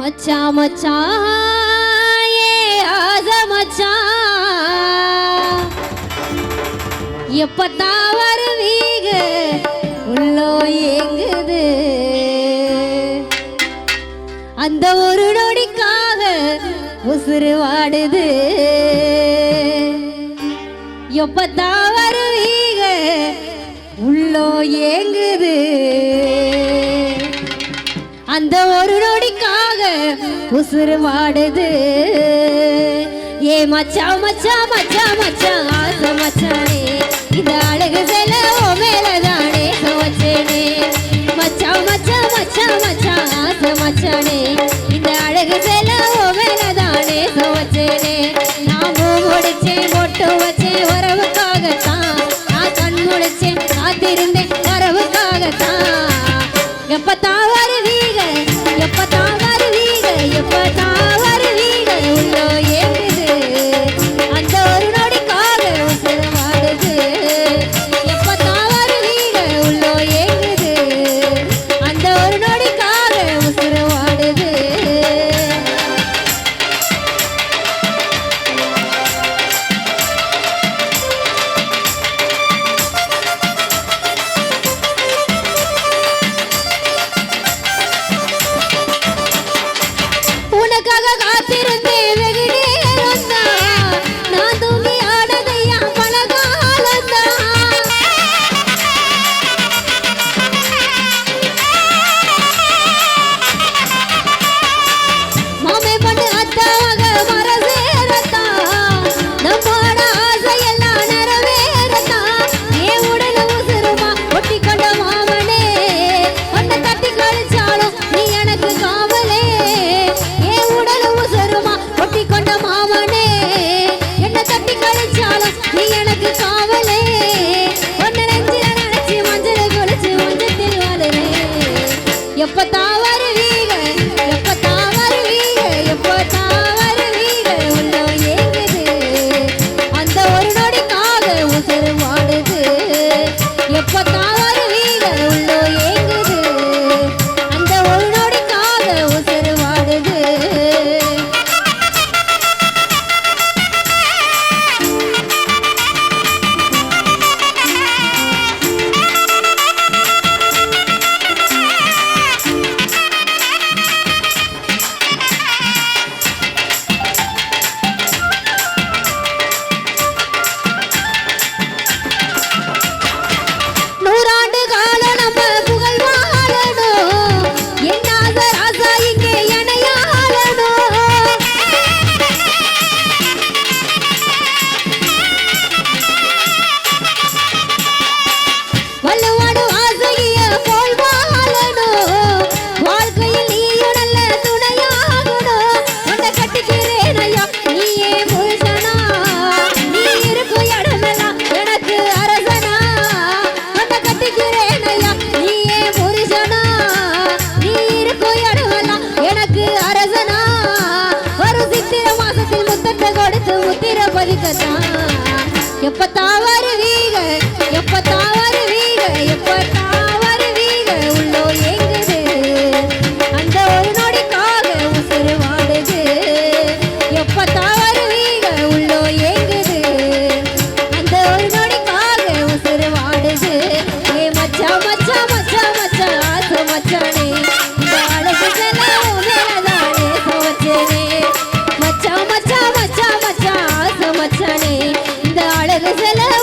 மச்சா மச்சா ஏ ஆச மச்சா. எப்பத்தான் வருவீங்க? உள்ளோ ஏங்குது. அந்த ஒரு நொடிக்காக உசுறு வாடுது. எப்பத்தான் வருவீங்க? உள்ளோ ஏங்குது. அந்த ஒரு நொடி உசுறு வாடுது ஏ மச்சா மச்சா மச்சா மச்சா ஆசை மச்சானே. இந்த அழகு செல ஓ மேலதானே. சமச்சேனே மச்சா மச்சா மச்சா மச்சா ஆசை மச்சானே. இந்த அழகு செல ஓ மேலதானே. சமச்சேனே நான் பூ முடிச்சேன் பொட்டு வச்சேன் உறவுக்காகத்தான் எப்பத்தா மச்சானே. இந்த அழகு செலவு